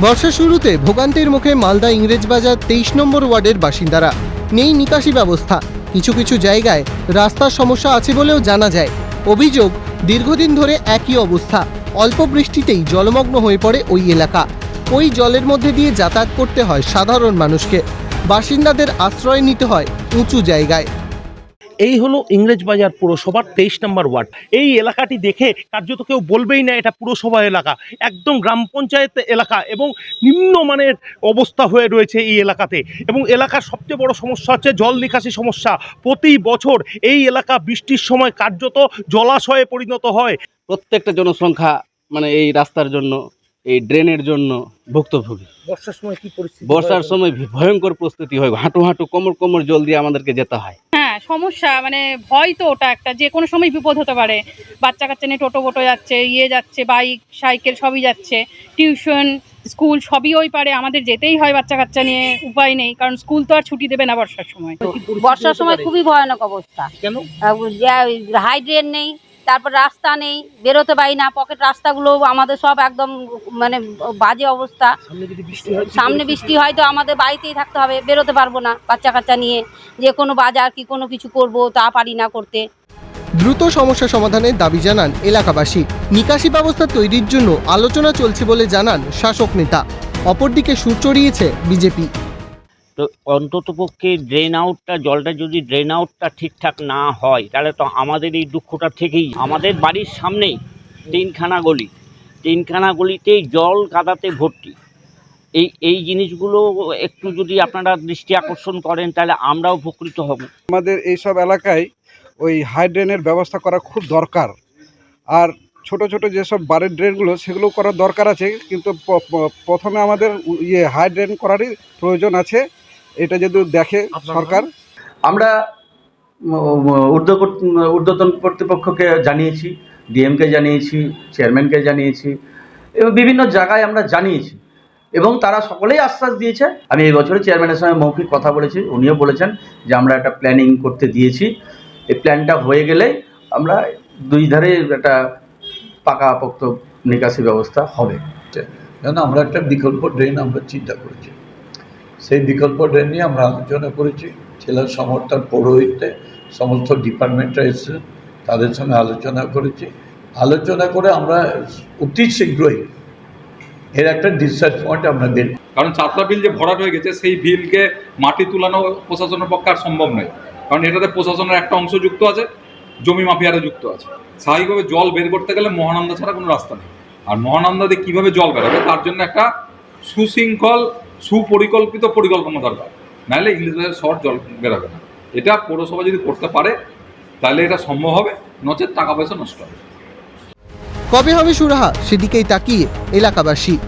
বর্ষার শুরুতে ভোগান্তির মুখে মালদা ইংরেজবাজার তেইশ নম্বর ওয়ার্ডের বাসিন্দারা। নেই নিকাশি ব্যবস্থা। কিছু কিছু জায়গায় রাস্তার সমস্যা আছে বলেও জানা যায়। অভিযোগ, দীর্ঘদিন ধরে একই অবস্থা। অল্প বৃষ্টিতেই জলমগ্ন হয়ে পড়ে ওই এলাকা। ওই জলের মধ্যে দিয়ে যাতায়াত করতে হয় সাধারণ মানুষকে। বাসিন্দাদের আশ্রয় নিতে হয় উঁচু জায়গায়। এই হলো ইংরেজবাজার পুরসভার তেইশ নম্বর ওয়ার্ড। এই এলাকাটি দেখে কার্যত কেউ বলবেই না এটা পুরসভা এলাকা। একদম গ্রাম পঞ্চায়েত এলাকা এবং নিম্নমানের অবস্থা হয়ে রয়েছে এই এলাকাতে। এবং এলাকার সবচেয়ে বড় সমস্যা হচ্ছে জল নিকাশি সমস্যা। প্রতি বছর এই এলাকা বৃষ্টির সময় কার্যত জলাশয়ে পরিণত হয়। প্রত্যেকটা জনসংখ্যা মানে এই রাস্তার জন্য এই ড্রেনের জন্য ভুক্তভোগী। বর্ষার সময় কি পরিস্থিতি বর্ষার সময় ভয়ঙ্কর প্রস্তুতি হয়। হাঁটু হাঁটু কোমর কোমর জল দিয়ে আমাদেরকে যেতে হয় হ্যাঁ। সমস্যা মানে ভয় তো ওটা একটা যে কোনো সময় বিপদ হতে পারে। বাচ্চা কাচ্চা নিয়ে টোটো বোটো যাচ্ছে ইয়ে যাচ্ছে বাইক সাইকেল সবই যাচ্ছে। টিউশন স্কুল সবই ওই পারে আমাদের যেতেই হয় বাচ্চা কাচ্চা নিয়ে উপায় নেই কারণ স্কুল তো আর ছুটি দেবে না বর্ষার সময়। বর্ষার সময় খুবই ভয়ানক অবস্থা। কেন? হাইড্রেন নেই তারপর রাস্তা নেই বেরোতে পারি না পকেট রাস্তাগুলো আমাদের সব একদম মানে বাজে অবস্থা। সামনে বৃষ্টি হয় বৃষ্টি হয় তো আমাদের বাড়িতেই থাকতে হবে বেরোতে পারব না বাচ্চা কাচ্চা নিয়ে। যে কোনো বাজার কি কোনো কিছু করব তা পারি না করতে। দ্রুত সমস্যা সমাধানের দাবি জানান এলাকাবাসী। নিকাশি ব্যবস্থা তৈরির জন্য আলোচনা চলছে বলে জানান শাসক নেতা। অপরদিকে সুর চড়িয়েছে বিজেপি। তো অন্তত পক্ষে ড্রেন আউটটা জলটা যদি ড্রেন আউটটা ঠিকঠাক না হয়, তাহলে তো আমাদের এই দুঃখটা থেকেই, আমাদের বাড়ির সামনেই তিনখানা গলি। তিনখানা গলিতেই জল কাদাতে ভর্তি। এই এই জিনিসগুলো একটু যদি আপনারা দৃষ্টি আকর্ষণ করেন, তাহলে আমরাও উপকৃত হব। আমাদের এইসব এলাকায় ওই হাই ড্রেনের ব্যবস্থা করা খুব দরকার। আর ছোট ছোট যেসব বাড়ির ড্রেনগুলো সেগুলো করার দরকার আছে, কিন্তু প্রথমে আমাদের ইয়ে হাই ড্রেন করারই প্রয়োজন আছে। এটা যদি দেখে সরকার? আমরা ঊর্ধ্বতন কর্তৃপক্ষকে জানিয়েছি ডিএমকে জানিয়েছি চেয়ারম্যানকে জানিয়েছি এবং বিভিন্ন জায়গায় আমরা জানিয়েছি। এবং তারা সকলেই আশ্বাস দিয়েছে। আমি এই বছরে চেয়ারম্যানের সঙ্গে মৌখিক কথা বলেছি উনিও বলেছেন যে আমরা একটা প্ল্যানিং করতে দিয়েছি। এই প্ল্যানটা হয়ে গেলে আমরা দুই ধারে একটা পাকাপোক্ত নিকাশি ব্যবস্থা হবে। কেন আমরা একটা বিকল্প ড্রেন আমরা চিন্তা করেছি। সেই বিকল্প ড্রেন নিয়ে আমরা আলোচনা করেছি। জেলার সমর্থন পৌরহিত্যে সমস্ত ডিপার্টমেন্টরা এসছে তাদের সঙ্গে আলোচনা করেছি। আলোচনা করে আমরা অতি শীঘ্রই এর একটা ডিসচার্জ পয়েন্ট আমরা বের কারণ চাতলা বিল যে ভরাট হয়ে গেছে, সেই বিলকে মাটি তুলানো প্রশাসনের পক্ষে আর সম্ভব নয়। কারণ এটাতে প্রশাসনের একটা অংশ যুক্ত আছে, জমি মাফিয়ারা যুক্ত আছে। স্বাভাবিকভাবে জল বের করতে গেলে মহানন্দা ছাড়া কোনো রাস্তা নেই। আর মহানন্দা দিয়ে কীভাবে জল বেরোবে, তার জন্য একটা সুশৃঙ্খল সুপরিকল্পিত পরিকল্পনা দরকার। নাহলে ইংলিশ ভাষার শহর জল বেরোবে না। এটা পৌরসভা যদি করতে পারে, তাহলে এটা সম্ভব হবে, নচেত টাকা পয়সা নষ্ট হবে। কবে হবে সুরাহা? সেদিকেই তাকিয়ে এলাকাবাসী।